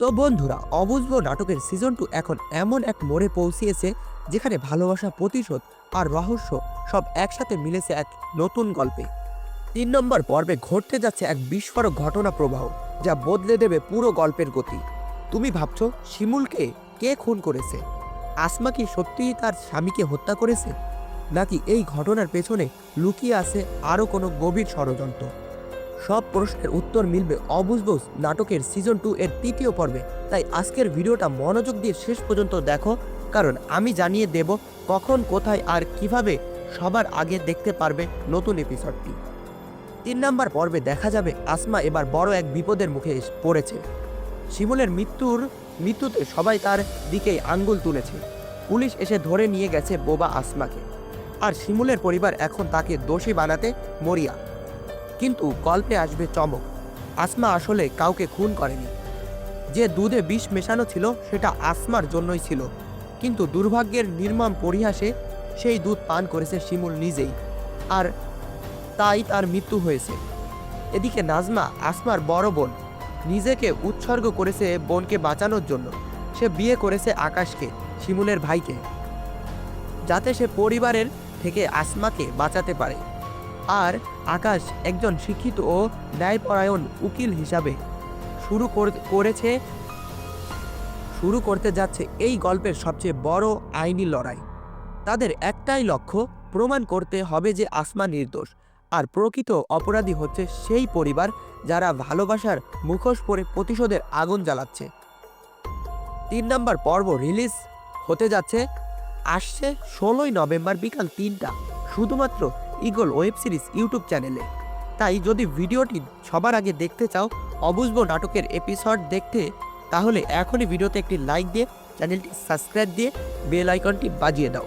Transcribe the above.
তো বন্ধুরা, অবুঝবো নাটকের সিজন টু এখন এমন এক মোড়ে পৌঁছিয়েছে যেখানে ভালোবাসা, প্রতিশোধ আর রহস্য সব একসাথে মিলেছে এক নতুন গল্পে। তিন নম্বর পর্বে ঘটতে যাচ্ছে এক বিস্ফোরক ঘটনা প্রবাহ, যা বদলে দেবে পুরো গল্পের গতি। তুমি ভাবছ, শিমুলকে কে খুন করেছে? আসমা কি সত্যিই তার স্বামীকে হত্যা করেছে? নাকি এই ঘটনার পেছনে লুকিয়ে আছে আরও কোনো গভীর ষড়যন্ত্র? সব প্রশ্নের উত্তর মিলবে অবুঝবোস নাটকের সিজন টু এর তৃতীয় পর্বে। তাই আজকের ভিডিওটা মনোযোগ দিয়ে শেষ পর্যন্ত দেখো, কারণ আমি জানিয়ে দেব কখন, কোথায় আর কীভাবে সবার আগে দেখতে পারবে নতুন এপিসোডটি তিন নম্বর পর্বে দেখা যাবে আসমা এবার বড় এক বিপদের মুখে পড়েছে। শিমুলের মৃত্যুর, মৃত্যুতে সবাই তার দিকেই আঙ্গুল তুলেছে। পুলিশ এসে ধরে নিয়ে গেছে বোবা আসমাকে আর শিমুলের পরিবার এখন তাকে দোষী বানাতে মরিয়া। কিন্তু গল্পে আসবে চমক। আসমা আসলে কাউকে খুন করেনি। যে দুধে বিষ মেশানো ছিল, সেটা আসমার জন্যই ছিল। কিন্তু দুর্ভাগ্যের নির্মম পরিহাসে সেই দুধ পান করেছে শিমুল নিজেই। আর তাই তার মৃত্যু হয়েছে। এদিকে নাজমা, আসমার বড় বোন, নিজেকে উৎসর্গ করেছে বোনকে বাঁচানোর জন্য। সে বিয়ে করেছে আকাশকে, শিমুলের ভাইকে। যাতে সে পরিবারের থেকে আসমাকে বাঁচাতে পারে। আর আকাশ একজন শিক্ষিত ও ন্যায়পরায়ণ উকিল হিসাবে শুরু কর- করেছে, শুরু করতে যাচ্ছে এই গল্পের সবচেয়ে বড় আইনি লড়াই। তাদের একটাই লক্ষ্য, প্রমাণ করতে হবে যে আসমা নির্দোষ, আর প্রকৃত অপরাধী হচ্ছে সেই পরিবার যারা ভালোবাসার মুখোশ পরে প্রতিশোধের আগুন জ্বালাচ্ছে। তিন নম্বর পর্ব রিলিজ হতে যাচ্ছে, আসছে ষোলোই নভেম্বর বিকাল তিনটা, শুধুমাত্র ইগল ওয়েব সিরিজ ইউটিউব চ্যানেলে। তাই যদি ভিডিওটি সবার আগে দেখতে চাও অবুজব নাটকের এপিসোড দেখতে, তাহলে এখনই ভিডিওতে একটি লাইক দিয়ে চ্যানেলটি সাবস্ক্রাইব দিয়ে বেল আইকনটি বাজিয়ে দাও।